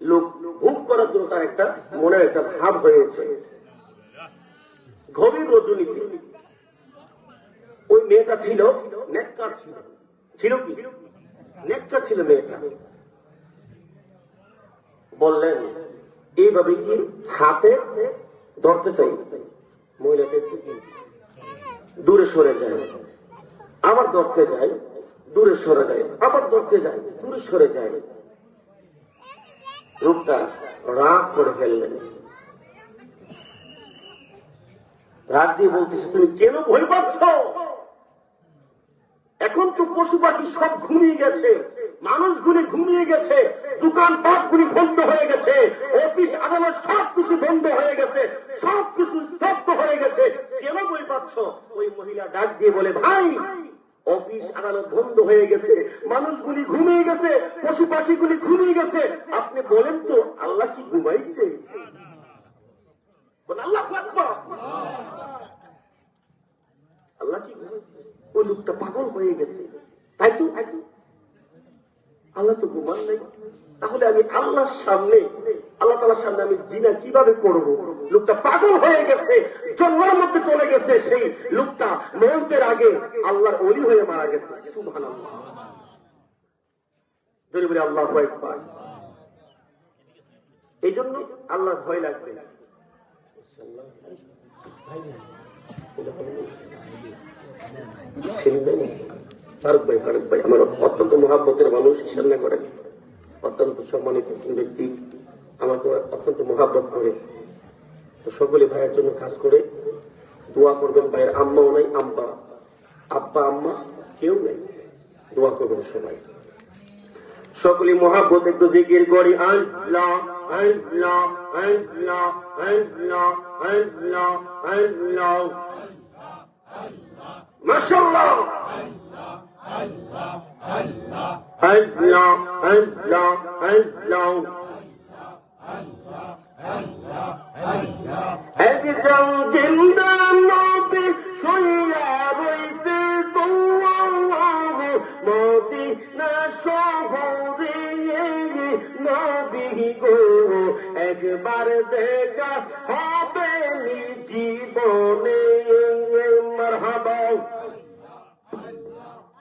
লোক ভোগ করার জন্য তার একটা মনের একটা ভাব হয়েছে। গভীর রজনীতে ওই মেয়েটা ছিল, নেককার ছিল। ছিল কি? নেককার ছিল মেয়েটা। বললেন, এইভাবে কি হাতে ধরতে চাই? মহিলাটা একটু কি দূরে সরে যায়। আবার ধরতে যায়, দূরে সরে যায়, আবার ধরতে যায়, দূরে সরে যায়। রূপটা রাগ করে ফেললেন। রাগ দিয়ে বলতেছে, তুমি কেন ভয় পাচ্ছ? এখন তো পশু পাখি সব ঘুমিয়ে গেছে মানুষগুলি ঘুমিয়ে গেছে, দোকান গুলি বন্ধ হয়ে গেছে, অফিস আদালত সব কিছু বন্ধ হয়ে গেছে, সব কিছু স্তব্ধ হয়ে গেছে। কেন বই পাচ্ছ? ওই মহিলা ডাক দিয়ে বলে, ভাই অফিস আদালত বন্ধ হয়ে গেছে, মানুষগুলি ঘুমিয়ে গেছে, পশু পাখিগুলি ঘুমিয়ে গেছে। আপনি বলেন তো, আল্লাহ কি ঘুমাইছে? আল্লাহ কি ঘুমাইছে? ওই লোকটা পাগল হয়ে গেছে। তাই তো। আল্লাহ তো ঘুমান নাই। তাহলে আমি আল্লাহর সামনে আল্লাহ তালার সামনে আমি জিনা কীভাবে করব? লোকটা পাগল হয়ে গেছে জঙ্গলের মধ্যে চলে গেছে সেই লোকটা মৌতের আগে আল্লাহর অলি হয়ে মারা গেছে। সুবহান আল্লাহ এই জন্য আল্লাহর ভয় লাগবে ফারুক ভাই আমার অত্যন্ত মহাব্বতের মানুষ করেন। অত্যন্ত সম্মানিত ব্যক্তি। আমাকে অত্যন্ত মহাব্বত করে। তো সকলে ভাইয়ের জন্য কাজ করে দোয়া করবেন ভাইয়ের আম্মাও নাই, আব্বা। আব্বা, আম্মা কেউ নেই, দোয়া করবেন সবাই। সকলে মহাব্বত, একটু জিকির করি। আল্লাহ আল্লাহ আল্লাহ আল্লাহ আল্লাহ আল্লাহ। মাশাআল্লাহ। আল্লাহ আল্লাহ আল্লাহ। একদম জিন্দা নবী শুইয়া রইছে মদিনা শহরে নবী গো। একবার দেখা হবে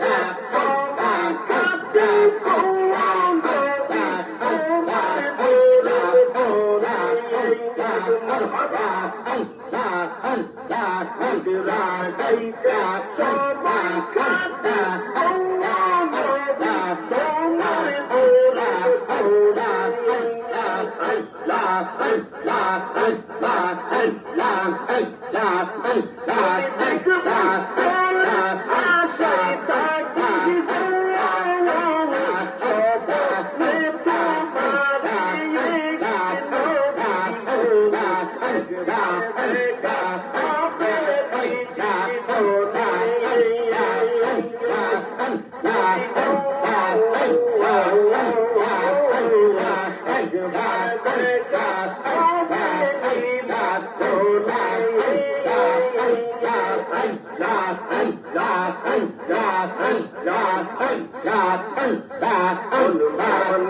لا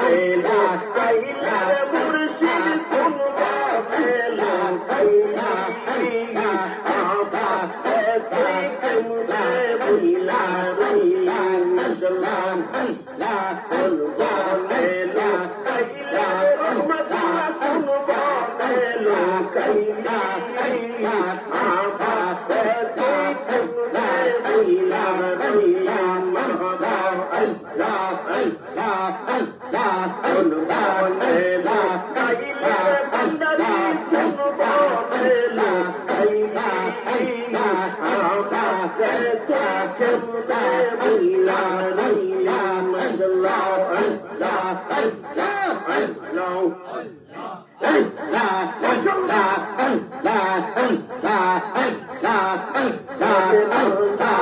Hey, कीला अी अमदा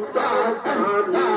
Bye.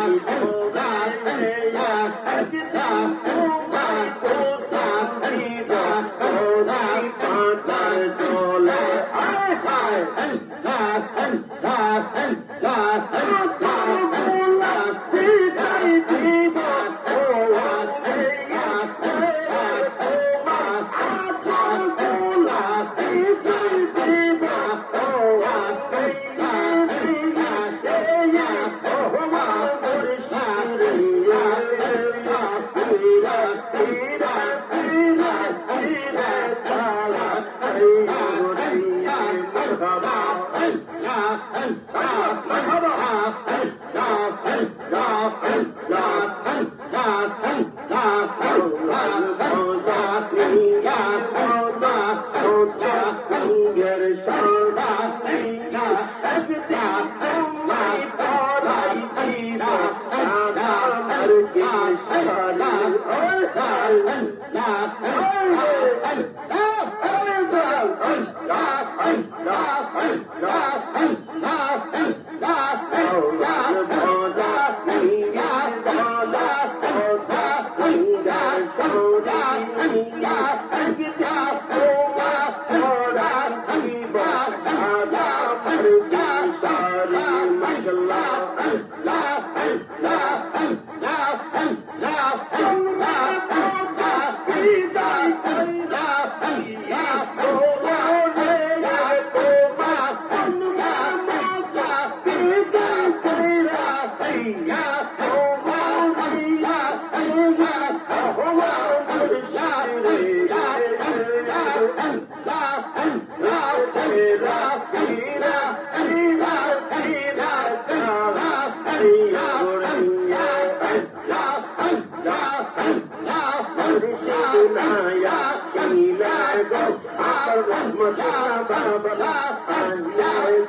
रो धाम रोदा I am Allah, Allah, Allah, Allah, Allah, Allah,